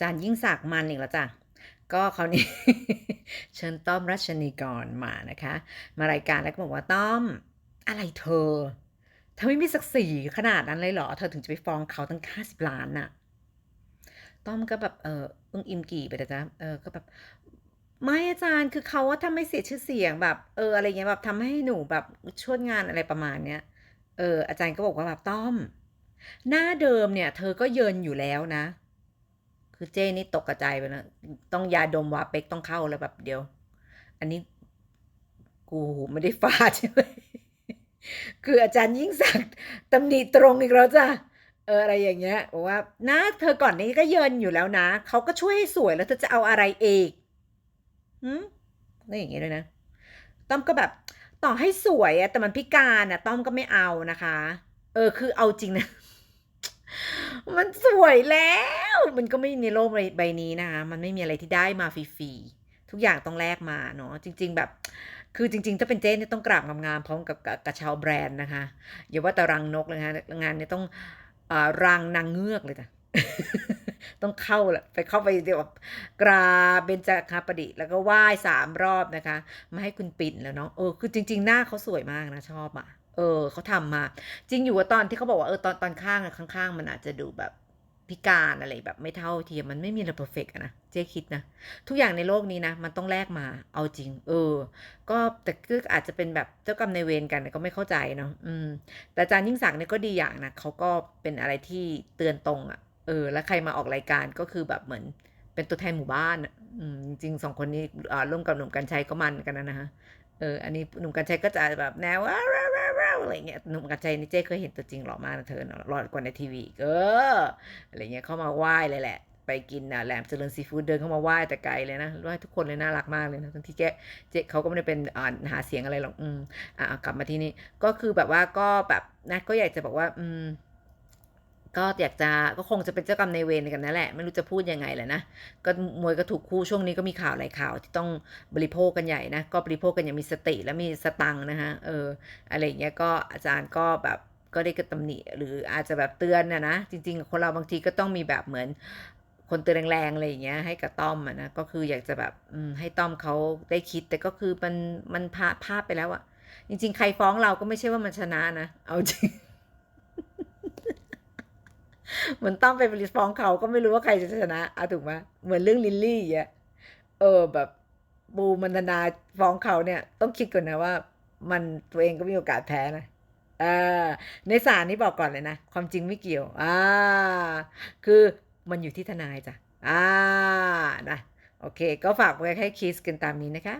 จารย์ยิ่งศักดิ์มันอีกแล้วจ้ะก็เขาวนี้เชิญต้อมรัชนีกรมานะคะ มารายการแล้วก็บอกว่าต้อมอะไรเธอเธอไม่มีศักดิ์ศรีขนาดนั้นเลยเหรอ เธอถึงจะไปฟ้องเขาตั้งห้าสิบล้านน่ะ ต้อมก็แบบเอออึ้งอิมกี่ไปนะจ๊ะเออก็แบบไม่อาจารย์คือเขาว่าทำให้เสียชื่อเสียงแบบ เอออะไรเงี้ยแบบทำให้หนูแบบช่วยงานอะไรประมาณเนี้ยเอออาจารย์ก็บอกว่าแบบต้อม หน้าเดิมเนี่ย เธอก็เยินอยู่แล้วนะ คือเจ้นี่ตกกระจายไปแล้วต้องยาดมวาเป็กต้องเข้าแล้วแบบเดียว อันนี้กูไม่ได้ฟาดใช่ไหมคืออาจารย์ยิ่งศักดิ์ตำหนิตรงอีกแล้วจ้ะเอออะไรอย่างเงี้ยบอกว่าน้าเธอก่อนนี้ก็เยินอยู่แล้วนะเขาก็ช่วยให้สวยแล้วเธอจะเอาอะไรเองหืมนี่อย่างเงี้ยด้วยนะต้อมก็แบบต่อให้สวยอะแต่มันพิการอะต้อมก็ไม่เอานะคะ เออคือเอาจริงนะ มันสวยแล้ว มันก็ไม่ในโลกใบนี้นะคะมันไม่มีอะไรที่ได้มาฟรีๆทุกอย่างต้องแลกมาเนาะจริง ๆ แบบ คือจริง ๆ ถ้าเป็นเจ๊เนี่ยต้องกราบงามๆพร้อมกับกับกระเช้าแบรนด์นะคะอย่าว่าแต่รังนกเลยนะคะงานเนี่ยต้องอ่อรังนางเงือกเลยจ้ะต้องเข้าแหละไปเข้าไปเดี๋ยวแบบกราบเบญจคาประดิษฐ์แล้วก็ไหว้สามรอบนะคะ มาให้คุณปิ่นแล้วเนาะเออคือจริง ๆ หน้าเขาสวยมากนะชอบอะ เออเขาทำมา จริงอยู่ว่าตอนที่เขาบอกว่าเออตอนตอนข้างอะข้างๆ มันอาจจะดูแบบพิการอะไรแบบไม่เท่าเทียมมันไม่มีอะไรเพอร์เฟกนะเจ๊คิดนะทุกอย่างในโลกนี้นะ มันต้องแลกมาเอาจริง เออ ก็แต่ก็อาจจะเป็นแบบเจ้ากรรมในายเวรกันก็ไม่เข้าใจเนาะอืม แต่อาจารย์ยิ่งศักดิ์เนี่ยก็ดีอย่างนะเขาก็เป็นอะไรที่เตือนตรงอะ่ะ เออ แล้วใครมาออกรายการก็คือแบบเหมือนเป็นตัวแทนหมู่บ้านอืมจริงสองคนนี้อ่าร่วมกับหนุ่มกัญชัยก็มันกันนะฮะเอออันนี้หนุ่มกัญชัยก็จะแบบแนวว้า อะไรเงี้ยหนุ่มกับใจนี่เจ๊เคยเห็นตัวจริงหล่อมากนะเธอเนอะหล่อกว่าในทีวีกเอออะไรเงี้ยเข้ามาไหว้เลยแหละ ไปกินอะแหลมเจริญซีฟู้ดเดินเข้ามาไหว้แต่ไกลเลยนะไหว้ทุกคนเลยน่ารักมากเลยนะทั้งที่เจ๊เจ๊เขาก็ไม่ได้เป็นอ่าหาเสียงอะไรหรอกอืมอ่ากลับมาที่นี่ก็คือแบบว่าก็แบบนะก็อยากจะบอกว่า อืม ก็อยากจะก็คงจะเป็นเจ้ากรรมในเวรกันนั่นแหละไม่รู้จะพูดยังไงแหละนะก็มวยก็ถูกคู่ช่วงนี้ก็มีข่าวหลายข่าวที่ต้องบริโภคกันใหญ่นะก็บริโภคกันอย่างมีสติและมีสตังค์นะฮะเอออะไรอย่างเงี้ยก็อาจารย์ก็แบบก็ได้กระตำหนิหรืออาจจะแบบเตือนนะนะจริง ๆ คนเราบางทีก็ต้องมีแบบเหมือนคนเตือนแรงๆอะไรอย่างเงี้ยให้กับต้อมอะนะก็คืออยากจะแบบอืให้ต้อมเขาได้คิดแต่ก็คือมันมันพาพลาดไปแล้วอะจริง ๆ ใครฟ้องเราก็ไม่ใช่ว่ามันชนะนะเอาจริง เหมือนต้อมไปฟ้องเขาก็ไม่รู้ว่าใครจะชนะเอาถูกไหมเหมือนเรื่องลิลลี่อย่างเออแบบบูมันนานาฟ้องเขาเนี่ย ต้องคิดก่อนนะว่า มันตัวเองก็มีโอกาสแพ้นะเออในศาลนี่บอกก่อนเลยนะ ความจริงไม่เกี่ยว อ่า คือมันอยู่ที่ทนายจ้ะ อ่านะโอเค ก็ฝากไว้ให้คิสกันตามนี้นะคะ